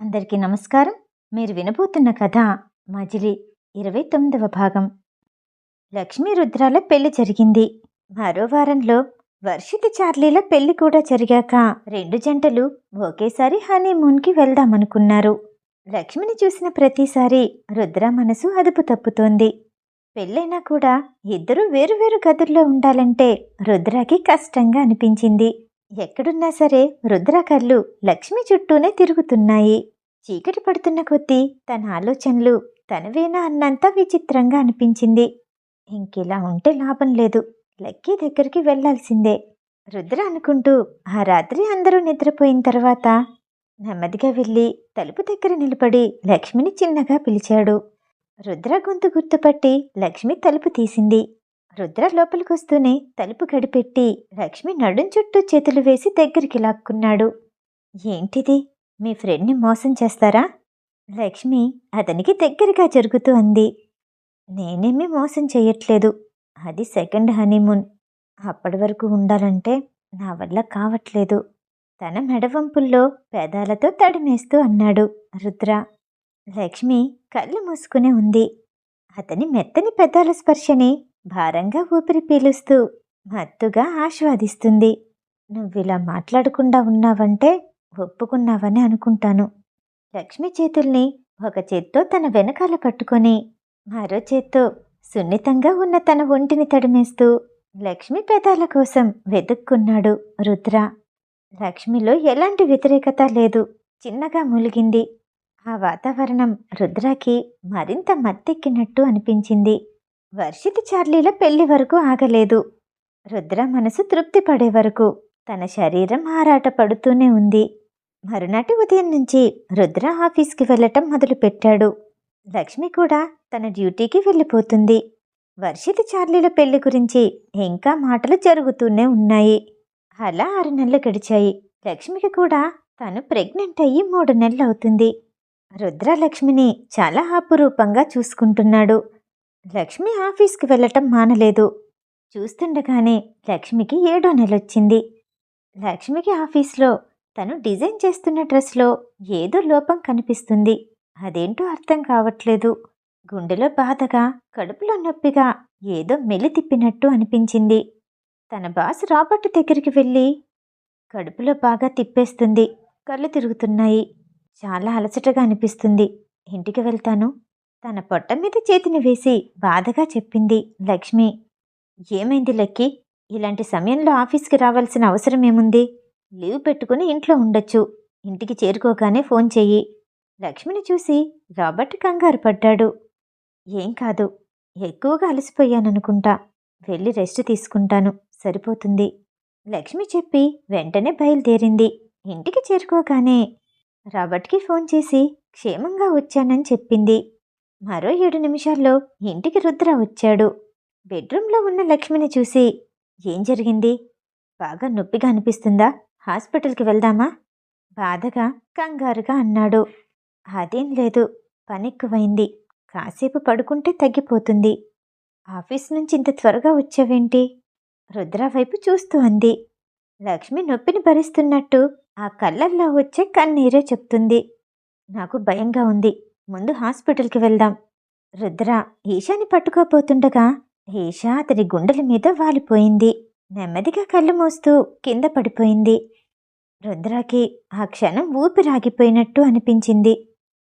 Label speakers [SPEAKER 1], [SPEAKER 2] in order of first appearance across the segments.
[SPEAKER 1] అందరికీ నమస్కారం. మీరు వినబోతున్న కథ మజిలి ఇరవై తొమ్మిదవ భాగం. లక్ష్మీ రుద్రాల పెళ్ళి జరిగింది. మరో వారంలో వర్షిత చార్లీల పెళ్ళి కూడా జరిగాక రెండు జంటలు ఒకేసారి హనీమూన్కి వెళ్దామనుకున్నారు. లక్ష్మిని చూసిన ప్రతిసారి రుద్ర మనసు అదుపు తప్పుతోంది. పెళ్ళైనా కూడా ఇద్దరూ వేరువేరు గదుల్లో ఉండాలంటే రుద్రాకి కష్టంగా అనిపించింది. ఎక్కడున్నా సరే రుద్ర కళ్ళు లక్ష్మి చుట్టూనే తిరుగుతున్నాయి. చీకటి పడుతున్న కొద్దీ తన ఆలోచనలు తనవేనా అన్నంత విచిత్రంగా అనిపించింది. ఇంకిలా ఉంటే లాభం లేదు. లక్కీ దగ్గరికి వెళ్ళాల్సిందే రుద్ర అనుకుంటూ ఆ రాత్రి అందరూ నిద్రపోయిన తర్వాత నెమ్మదిగా వెళ్ళి తలుపు దగ్గర నిలబడి లక్ష్మిని చిన్నగా పిలిచాడు. రుద్ర గొంతు గుర్తుపట్టి లక్ష్మి తలుపు తీసింది. రుద్ర లోపలికొస్తూనే తలుపు గడిపెట్టి లక్ష్మి నడుం చుట్టూ చేతులు వేసి దగ్గరికి లాక్కున్నాడు. ఏంటిది? మీ ఫ్రెండ్ని మోసం చేస్తారా? లక్ష్మి అతనికి దగ్గరగా జరుగుతూ అంది. నేనేమీ మోసం చేయట్లేదు. అది సెకండ్ హనీమూన్. అప్పటి వరకు ఉండాలంటే నా వల్ల కావట్లేదు. తన మెడవంపుల్లో పేదాలతో తడిమేస్తూ అన్నాడు రుద్ర. లక్ష్మి కళ్ళు మూసుకునే ఉంది. అతని మెత్తని పెదాల స్పర్శని భారంగా ఊపిరి పీలుస్తూ మత్తుగా ఆస్వాదిస్తుంది నువ్విలా మాట్లాడకుండా ఉన్నావంటే ఒప్పుకున్నావని అనుకుంటాను. లక్ష్మి చేతుల్ని ఒక చేత్తో తన వెనకాల పట్టుకొని మరో చేత్తో సున్నితంగా ఉన్న తన ఒంటిని తడిమేస్తూ లక్ష్మి పెదాల కోసం వెతుక్కున్నాడు రుద్ర. లక్ష్మిలో ఎలాంటి వ్యతిరేకత లేదు. చిన్నగా మూలిగింది. ఆ వాతావరణం రుద్రాకి మరింత మత్తెక్కినట్టు అనిపించింది. వర్షిత్ చార్లీల పెళ్ళి వరకు ఆగలేదు. రుద్ర మనసు తృప్తి పడే వరకు తన శరీరం ఆరాట పడుతూనే ఉంది. మరునాటి ఉదయం నుంచి రుద్ర ఆఫీస్కి వెళ్ళటం మొదలుపెట్టాడు. లక్ష్మి కూడా తన డ్యూటీకి వెళ్ళిపోతుంది. వర్షిత్ చార్లీల పెళ్ళి గురించి ఇంకా మాటలు జరుగుతూనే ఉన్నాయి. అలా ఆరు నెలలు గడిచాయి. లక్ష్మికి కూడా తను ప్రెగ్నెంట్ అయ్యి మూడు నెలలు అవుతుంది. రుద్ర లక్ష్మిని చాలా అపురూపంగా చూసుకుంటున్నాడు. లక్ష్మి ఆఫీస్కి వెళ్ళటం మానలేదు. చూస్తుండగానే లక్ష్మికి ఏడో నెలొచ్చింది. లక్ష్మికి ఆఫీస్లో తను డిజైన్ చేస్తున్న డ్రెస్లో ఏదో లోపం కనిపిస్తుంది. అదేంటో అర్థం కావట్లేదు. గుండెలో బాధగా కడుపులో నొప్పిగా ఏదో మెలి తిప్పినట్టు అనిపించింది. తన బాస్ రాబర్ట్ దగ్గరికి వెళ్ళి కడుపులో బాగా తిప్పేస్తుంది. కళ్ళు తిరుగుతున్నాయి. చాలా అలసటగా అనిపిస్తుంది. ఇంటికి వెళ్తాను. తన పొట్ట మీద చేతిని వేసి బాధగా చెప్పింది లక్ష్మి. ఏమైంది లక్కి? ఇలాంటి సమయంలో ఆఫీస్కి రావాల్సిన అవసరం ఏముంది? లీవ్ పెట్టుకుని ఇంట్లో ఉండొచ్చు. ఇంటికి చేరుకోగానే ఫోన్ చెయ్యి. లక్ష్మిని చూసి రాబర్ట్ కంగారు పడ్డాడు. ఏం కాదు ఎక్కువగా అలసిపోయాననుకుంటా. వెళ్ళి రెస్ట్ తీసుకుంటాను. సరిపోతుంది. లక్ష్మి చెప్పి వెంటనే బయలుదేరింది. ఇంటికి చేరుకోగానే రాబర్ట్కి ఫోన్ చేసి క్షేమంగా వచ్చానని చెప్పింది. మరో ఏడు నిమిషాల్లో ఇంటికి రుద్ర వచ్చాడు. బెడ్రూమ్లో ఉన్న లక్ష్మిని చూసి ఏం జరిగింది? బాగా నొప్పిగా అనిపిస్తుందా? హాస్పిటల్కి వెళ్దామా? బాధగా కంగారుగా అన్నాడు. అదేం లేదు పనెక్కువైంది. కాసేపు పడుకుంటే తగ్గిపోతుంది. ఆఫీస్ నుంచి ఇంత త్వరగా వచ్చావేంటి? రుద్ర వైపు చూస్తూ అంది. లక్ష్మి నొప్పిని భరిస్తున్నట్టు ఆ కళ్ళల్లో వచ్చే కన్నీరే చెప్తుంది. నాకు భయంగా ఉంది. ముందు హాస్పిటల్కి వెళ్దాం. రుద్ర ఈశాని పట్టుకోపోతుండగా ఈషా అతని గుండెల మీద వాలిపోయింది. నెమ్మదిగా కళ్ళు మూస్తూ కింద పడిపోయింది. రుద్రాకి ఆ క్షణం ఊపిరాగిపోయినట్టు అనిపించింది.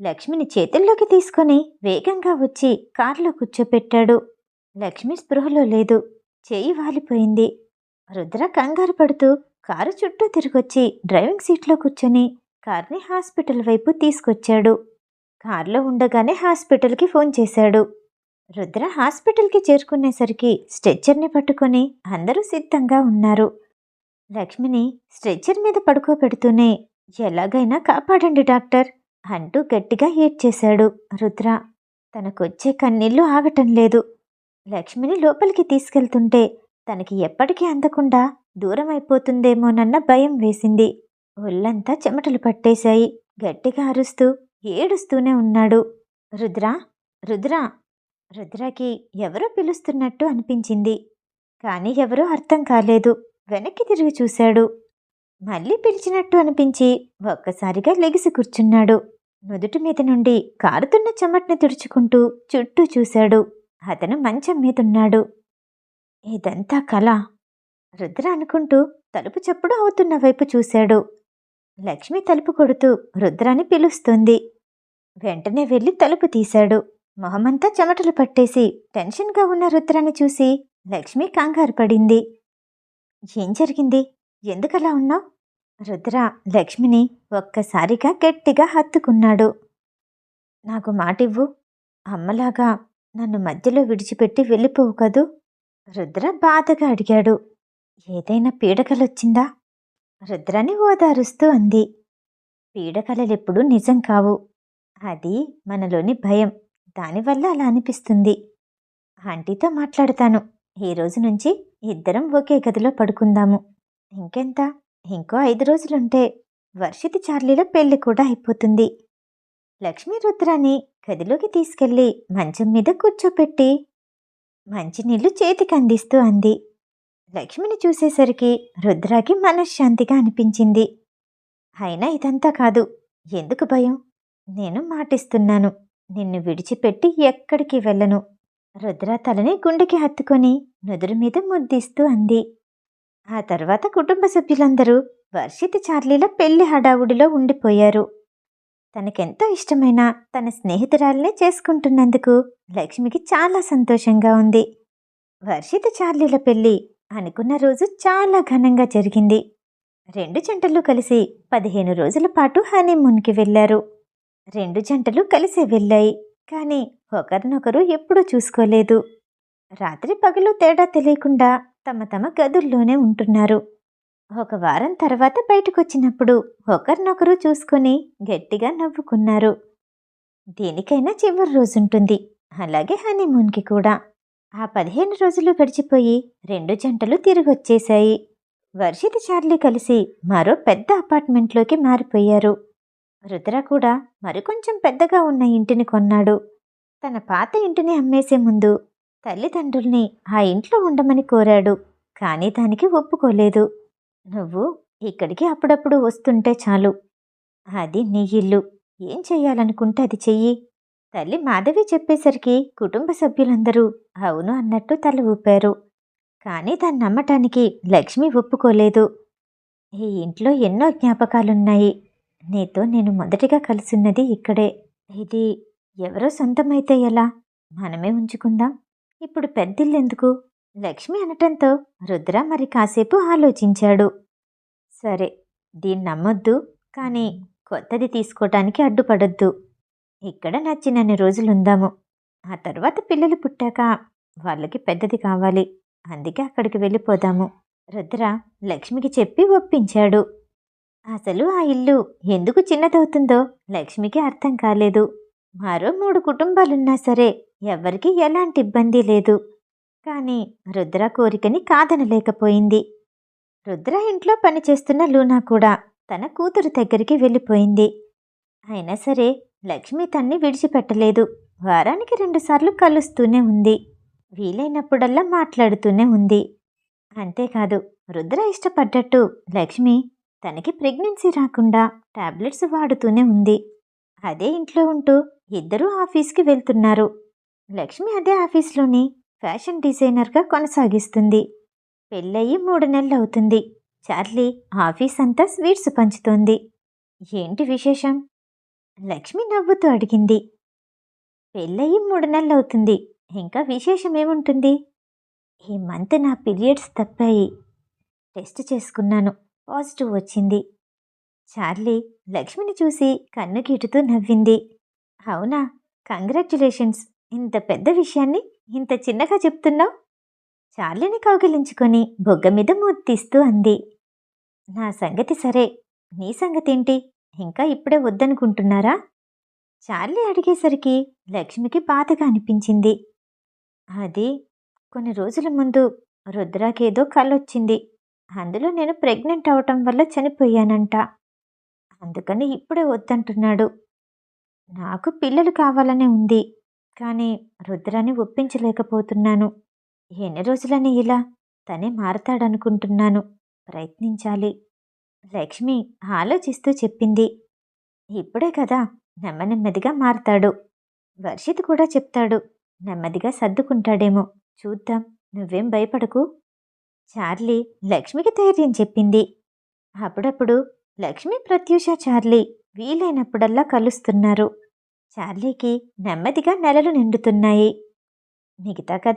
[SPEAKER 1] లక్ష్మిని చేతుల్లోకి తీసుకొని వేగంగా వచ్చి కారులో కూర్చోపెట్టాడు. లక్ష్మి స్పృహలో లేదు. చేయి వాలిపోయింది. రుద్ర కంగారు పడుతూ కారు చుట్టూ తిరిగొచ్చి డ్రైవింగ్ సీట్లో కూర్చొని కార్ని హాస్పిటల్ వైపు తీసుకొచ్చాడు. కారులో ఉండగానే హాస్పిటల్కి ఫోన్ చేశాడు. రుద్ర హాస్పిటల్కి చేరుకునేసరికి స్ట్రెచ్చర్ని పట్టుకొని అందరూ సిద్ధంగా ఉన్నారు. లక్ష్మిని స్ట్రెచ్చర్ మీద పడుకోబెడుతూనే ఎలాగైనా కాపాడండి డాక్టర్ అంటూ గట్టిగా ఏడ్చేశాడు రుద్ర. తనకొచ్చే కన్నీళ్ళు ఆగటం లేదు. లక్ష్మిని లోపలికి తీసుకెళ్తుంటే తనకి ఎప్పటికీ అందకుండా దూరం అయిపోతుందేమోనన్న భయం వేసింది. ఒళ్ళంతా చెమటలు పట్టేశాయి. గట్టిగా అరుస్తూ ఏడుస్తూనే ఉన్నాడు. రుద్ర రుద్ర రుద్రకి ఎవరో పిలుస్తున్నట్టు అనిపించింది. కానీ ఎవరో అర్థం కాలేదు. వెనక్కి తిరిగి చూశాడు. మళ్ళీ పిలిచినట్టు అనిపించి ఒక్కసారిగా లెగిసి కూర్చున్నాడు. నుదుటి మీద నుండి కారుతున్న చెమట్ని తుడుచుకుంటూ చుట్టూ చూశాడు. అతను మంచం మీదున్నాడు. ఇదంతా కళ రుద్ర అనుకుంటూ తలుపు చప్పుడు అవుతున్న వైపు చూశాడు. లక్ష్మి తలుపు కొడుతూ రుద్రాన్ని పిలుస్తుంది. వెంటనే వెళ్ళి తలుపు తీశాడు. మొహమంతా చెమటలు పట్టేసి టెన్షన్గా ఉన్న రుద్రాని చూసి లక్ష్మి కంగారు పడింది. ఏం జరిగింది? ఎందుకలా ఉన్నావు? రుద్ర లక్ష్మిని ఒక్కసారిగా గట్టిగా హత్తుకున్నాడు. నాకు మాటివ్వు. అమ్మలాగా నన్ను మధ్యలో విడిచిపెట్టి వెళ్ళిపోవు కదూ? రుద్ర బాధగా అడిగాడు. ఏదైనా పీడకలొచ్చిందా? రుద్రని ఓదారుస్తూ అంది. పీడకలలెప్పుడు నిజం కావు. అది మనలోని భయం. దానివల్ల అలా అనిపిస్తుంది. ఆంటీతో మాట్లాడతాను. ఈ రోజు నుంచి ఇద్దరం ఒకే గదిలో పడుకుందాము. ఇంకెంత? ఇంకో ఐదు రోజులుంటే వర్షితి చార్లీలో పెళ్ళి కూడా అయిపోతుంది. లక్ష్మీ రుద్రాన్ని గదిలోకి తీసుకెళ్ళి మంచం మీద కూర్చోపెట్టి మంచినీళ్ళు చేతికి అందిస్తూ అంది. లక్ష్మిని చూసేసరికి రుద్రాకి మనశ్శాంతిగా అనిపించింది. అయినా ఇదంతా కాదు. ఎందుకు భయం? నేను మాటిస్తున్నాను. నిన్ను విడిచిపెట్టి ఎక్కడికి వెళ్ళను? రుద్ర తలని గుండెకి హత్తుకొని నుదురు మీద ముద్దిస్తూ అంది. ఆ తర్వాత కుటుంబ సభ్యులందరూ వర్షిత చార్లీల పెళ్ళి హడావుడిలో ఉండిపోయారు. తనకెంతో ఇష్టమైన తన స్నేహితురాలనే చేసుకుంటున్నందుకు లక్ష్మికి చాలా సంతోషంగా ఉంది. వర్షిత చార్లీల పెళ్ళి అనుకున్న రోజు చాలా ఘనంగా జరిగింది. రెండు జంటలు కలిసి పదిహేను రోజుల పాటు హనీమూన్కి వెళ్ళారు. రెండు జంటలు కలిసే వెళ్ళాయి కానీ ఒకరినొకరు ఎప్పుడూ చూసుకోలేదు. రాత్రి పగలు తేడా తెలియకుండా తమ తమ గదుల్లోనే ఉంటున్నారు. ఒక వారం తర్వాత బయటకొచ్చినప్పుడు ఒకరినొకరు చూసుకొని గట్టిగా నవ్వుకున్నారు. దేనికైనా చివరి రోజుంటుంది. అలాగే హనీమూన్కి కూడా. ఆ పదిహేను రోజులు గడిచిపోయి రెండు జంటలు తిరిగొచ్చేశాయి. వర్షిత చార్లీ కలిసి మరో పెద్ద అపార్ట్మెంట్లోకి మారిపోయారు. రుద్ర కూడా మరికొంచెం పెద్దగా ఉన్న ఇంటిని కొన్నాడు. తన పాత ఇంటిని అమ్మేసే ముందు తల్లిదండ్రుల్ని ఆ ఇంట్లో ఉండమని కోరాడు కానీ దానికి ఒప్పుకోలేదు. నువ్వు ఇక్కడికి అప్పుడప్పుడు వస్తుంటే చాలు. అది నీ ఇల్లు. ఏం చెయ్యాలనుకుంటే అది చెయ్యి. తల్లి మాధవి చెప్పేసరికి కుటుంబ సభ్యులందరూ అవును అన్నట్టు తల ఊపారు. కానీ దాన్ని నమ్మటానికి లక్ష్మి ఒప్పుకోలేదు. ఈ ఇంట్లో ఎన్నో జ్ఞాపకాలున్నాయి. నీతో నేను మొదటిగా కలిసిన్నది ఇక్కడే. ఇది ఎవరో సొంతమైతే ఎలా? మనమే ఉంచుకుందాం. ఇప్పుడు పెద్దిల్లెందుకు? లక్ష్మి అనటంతో రుద్ర మరి కాసేపు ఆలోచించాడు. సరే దీన్ని నమ్మొద్దు. కానీ కొత్తది తీసుకోవటానికి అడ్డుపడొద్దు. ఇక్కడ నచ్చినన్ని రోజులు ఉందాము ఆ తర్వాత పిల్లలు పుట్టాక వాళ్ళకి పెద్దది కావాలి. అందుకే అక్కడికి వెళ్ళిపోదాము. రుద్ర లక్ష్మికి చెప్పి ఒప్పించాడు. అసలు ఆ ఇల్లు ఎందుకు చిన్నదవుతుందో లక్ష్మికి అర్థం కాలేదు. మరో మూడు కుటుంబాలున్నా సరే ఎవరికీ ఎలాంటి ఇబ్బంది లేదు. కానీ రుద్ర కోరికని కాదనలేకపోయింది. రుద్ర ఇంట్లో పనిచేస్తున్న లూనా కూడా తన కూతురు దగ్గరికి వెళ్ళిపోయింది. అయినా సరే లక్ష్మి తన్ని విడిచిపెట్టలేదు. వారానికి రెండుసార్లు కలుస్తూనే ఉంది. వీలైనప్పుడల్లా మాట్లాడుతూనే ఉంది. అంతేకాదు రుద్ర ఇష్టపడ్డట్టు లక్ష్మి తనకి ప్రెగ్నెన్సీ రాకుండా టాబ్లెట్స్ వాడుతూనే ఉంది. అదే ఇంట్లో ఉంటూ ఇద్దరూ ఆఫీస్కి వెళ్తున్నారు. లక్ష్మి అదే ఆఫీస్లోని ఫ్యాషన్ డిజైనర్గా కొనసాగిస్తుంది. పెళ్ళయి మూడు నెలలు అవుతుంది చార్లీ ఆఫీస్ అంతా స్వీట్స్ పంచుతోంది. ఏంటి విశేషం? లక్ష్మి నవ్వుతూ అడిగింది. పెళ్ళయి మూడు నెలలు అవుతుంది ఇంకా విశేషం ఏముంటుంది? ఈ మంత్ నా పీరియడ్స్ తప్పాయి. టెస్ట్ చేసుకున్నాను. పాజిటివ్ వచ్చింది. చార్లీ లక్ష్మిని చూసి కన్ను గీటుతూ నవ్వింది. అవునా? కంగ్రాచ్యులేషన్స్ ఇంత పెద్ద విషయాన్ని ఇంత చిన్నగా చెప్తున్నావు? చార్లీని కౌగిలించుకొని బొగ్గ మీద మూతిస్తూ అంది. నా సంగతి సరే. నీ సంగతేంటి? ఇంకా ఇప్పుడే వద్దనుకుంటున్నారా? చార్లీ అడిగేసరికి లక్ష్మికి బాధగా అనిపించింది. అది కొన్ని రోజుల ముందు రుద్రాకేదో కళ్ళొచ్చింది అందులో నేను ప్రెగ్నెంట్ అవటం వల్ల చనిపోయానంట. అందుకని ఇప్పుడే వద్దంటున్నాడు. నాకు పిల్లలు కావాలనే ఉంది. కానీ రుద్రాన్ని ఒప్పించలేకపోతున్నాను. ఎన్ని రోజులని ఇలా తనే మారతాడనుకుంటున్నాను. ప్రయత్నించాలి. లక్ష్మి ఆలోచిస్తూ చెప్పింది. ఇప్పుడే కదా నెమ్మదిగా మారతాడు. వర్షిత్ కూడా చెప్తాడు. నెమ్మదిగా సర్దుకుంటాడేమో. చూద్దాం. నువ్వేం భయపడకు. చార్లీ లక్ష్మికి ధైర్యం చెప్పింది. అప్పుడప్పుడు లక్ష్మి ప్రత్యూష చార్లీ వీలైనప్పుడల్లా కలుస్తున్నారు. చార్లీకి నెమ్మదిగా నెలలు నిండుతున్నాయి. మిగతా కథ